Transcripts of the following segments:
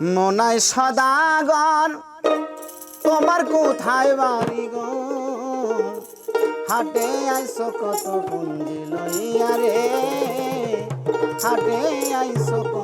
মনায় সদাগর তোমার কোথায় বাড়ি গো? হাটে আইস কত পুঞ্জি লইয়া রে হাটে কত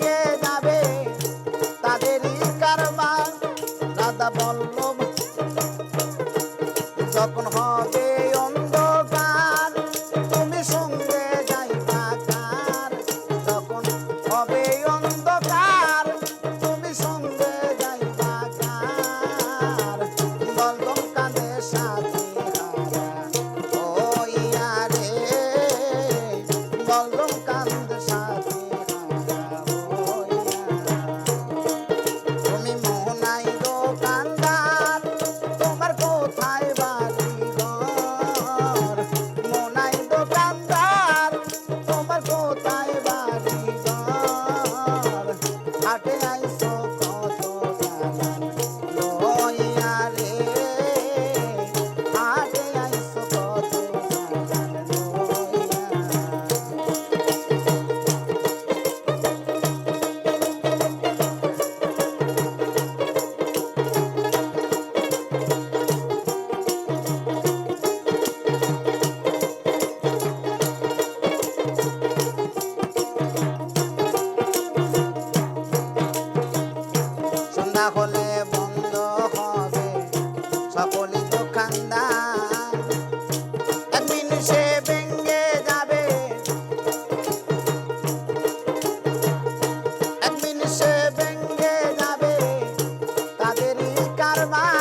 মা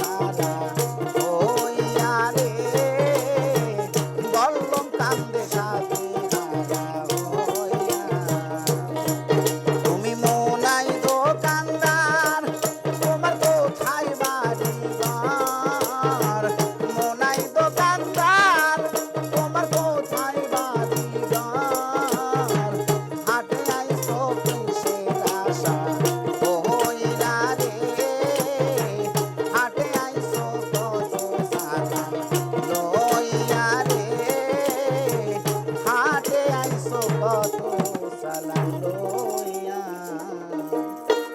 Radha